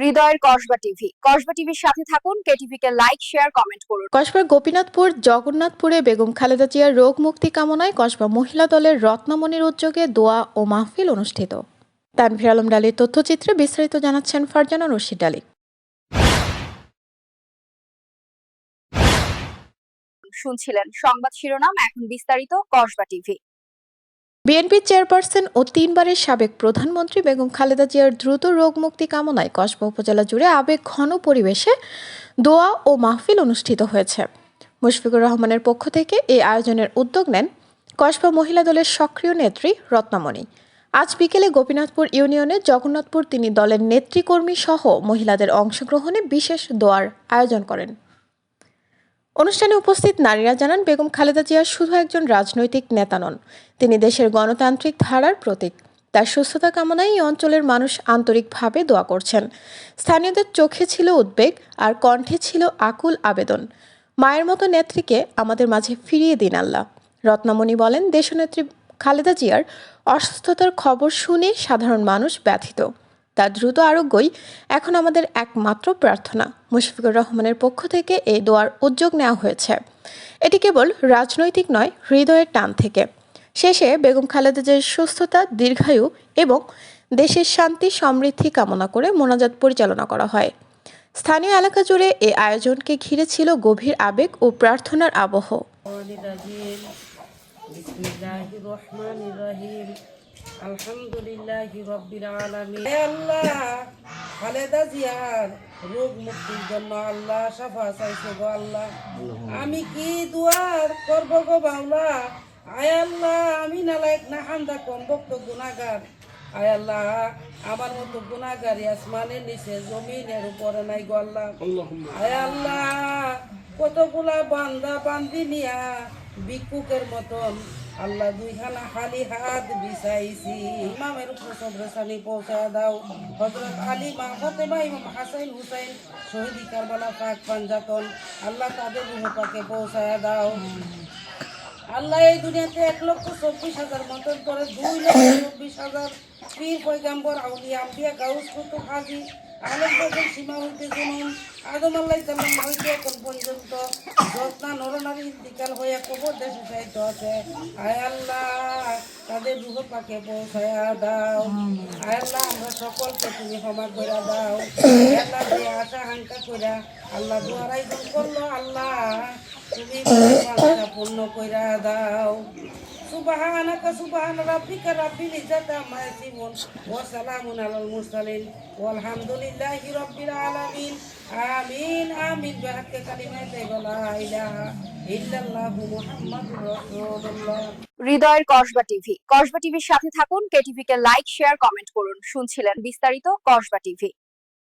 হৃদয়ের কসবা টিভি। কসবা টিভির সাথে থাকুন কেটিভি কে লাইক শেয়ার কমেন্ট করুন। কসবার গোপীনাথপুর জগন্নাথপুরে বেগম খালেদা জিয়ার রোগ মুক্তি কামনায় কসবা মহিলা দলের রত্নমণির উদ্যোগে দোয়া ও মাহফিল অনুষ্ঠিত। তানভীর আলম ডালির তথ্যচিত্রে বিস্তারিত জানাচ্ছেন ফারজানা রশিদ আলী শুনছিলেন সংবাদ শিরোনাম এখন বিস্তারিত কসবা টিভি। বিএনপি চেয়ারপারসন ও তিনবারের সাবেক প্রধানমন্ত্রী বেগম খালেদা জিয়ার দ্রুত রোগ মুক্তি কামনায় কসবা উপজেলা জুড়ে আবেগ ঘন পরিবেশে দোয়া ও মাহফিল অনুষ্ঠিত হয়েছে। মুশফিকুর রহমানের পক্ষ থেকে এই আয়োজনের উদ্যোগ নেন কসবা মহিলা দলের সক্রিয় নেত্রী রত্নামণি। আজ বিকেলে গোপীনাথপুর ইউনিয়নের জগন্নাথপুর তিনি দলের নেতৃকর্মী সহ মহিলাদের অংশগ্রহণে বিশেষ দোয়ার আয়োজন করেন। অনুষ্ঠানে উপস্থিত নারীরা জানান, বেগম খালেদা জিয়া শুধু একজন রাজনৈতিক নেতা নন, তিনি দেশের গণতান্ত্রিক ধারার প্রতীক। তার সুস্থতা কামনায় এই অঞ্চলের মানুষ আন্তরিকভাবে দোয়া করছেন। স্থানীয়দের চোখে ছিল উদ্বেগ আর কণ্ঠে ছিল আকুল আবেদন। মায়ের মতো নেত্রীকে আমাদের মাঝে ফিরিয়ে দিন আল্লাহ। রত্নামণি বলেন, দেশনেত্রী খালেদা জিয়ার অসুস্থতার খবর শুনে সাধারণ মানুষ ব্যথিত। তার দ্রুত আরোগ্যই এখন আমাদের একমাত্র প্রার্থনা। মুশফিকুর রহমানের পক্ষ থেকে এই দোয়ার উদ্যোগ নেওয়া হয়েছে। এটি কেবল রাজনৈতিক নয়, হৃদয়ের টান থেকে। শেষে বেগম খালেদা জিয়ার সুস্থতা, দীর্ঘায়ু এবং দেশের শান্তি, সমৃদ্ধি কামনা করে মোনাজাত পরিচালনা করা হয়। স্থানীয় এলাকা জুড়ে এ আয়োজনকে ঘিরে ছিল গভীর আবেগ ও প্রার্থনার আবহ। আলহামদুলিল্লাহ রব্বিল আলামিন। আল্লাহ খালেদা জিয়ার রোগ মুক্তির জন্য আল্লাহ সাফা চাইছে গো আল্লাহ। আমি কি দুয়ার করব গো বাউলা আয় আল্লাহ আমি নালায়ক না হান্দা কম ভক্ত গুণাগার আয় আল্লাহ আমার মতো গুণাগারি আসমানের নিচে জমিনের উপরে নাই গো আল্লাহ। আয় আল্লাহ কতগুলা বান্দা বান্দি নিয়া বিকুকের মতন আল্লাহ দুইখানা খালি হাত বিছাইছি। ইমামের উপর সবরেসানি পৌঁছায় দাও। হজরত আলী মা, ফতেমা, ইমাম হাসাইন হুসাইন, শহীদি কারবালা, পাক পাঞ্জাতন, আল্লাহ তাদের রুহ পাকে পৌঁছায় দাও। আল্লাহ এই দুনিয়াতে এক লক্ষ চব্বিশ হাজার মতন করে দুই লক্ষ চব্বিশ হাজার পীর পয়গাম্বর, আউলিয়া, আম্বিয়া, গাউস কুতুব হাজি পর্যন্ত সীমা হইতে জুনুন আদম আল্লাহ সাল্লাম হইতে এখন পর্যন্ত যত্না নরনারী ইন্তিকাল হইয়া কবর দেশে সাহিত্য আছে। আয় আল্লাহ, তাদের রুহ পাকে পৌঁছায়া দাও। আয় আল্লাহ, আমরা সকলকে তুমি ক্ষমা করে দাও। আল্লাহ যে আশা হাঙ্কা কইরা আল্লাহ দুয়ারাই করল। আল্লাহ, তুমি পূর্ণ কইরা দাও। সুবহানাকা, সুবহান রাব্বিকা, রাব্বিল ইজ্জাতি আম্মা ইয়াসিফুন, ওয়া সালামুন আলাল মুরসালিন, ওয়ালহামদুলিল্লাহি রাব্বিল আলামিন। আমিন আমিন, বিহাক্কি কালিমাতি লা ইলাহা ইল্লাল্লাহু মুহাম্মাদুর রাসূলুল্লাহ। হৃদয়ের কসবা টিভি, কসবা টিভির সাথে থাকুন কেটিভি কে লাইক, শেয়ার, কমেন্ট করুন। শুনছিলেন বিস্তারিত কসবা টিভি।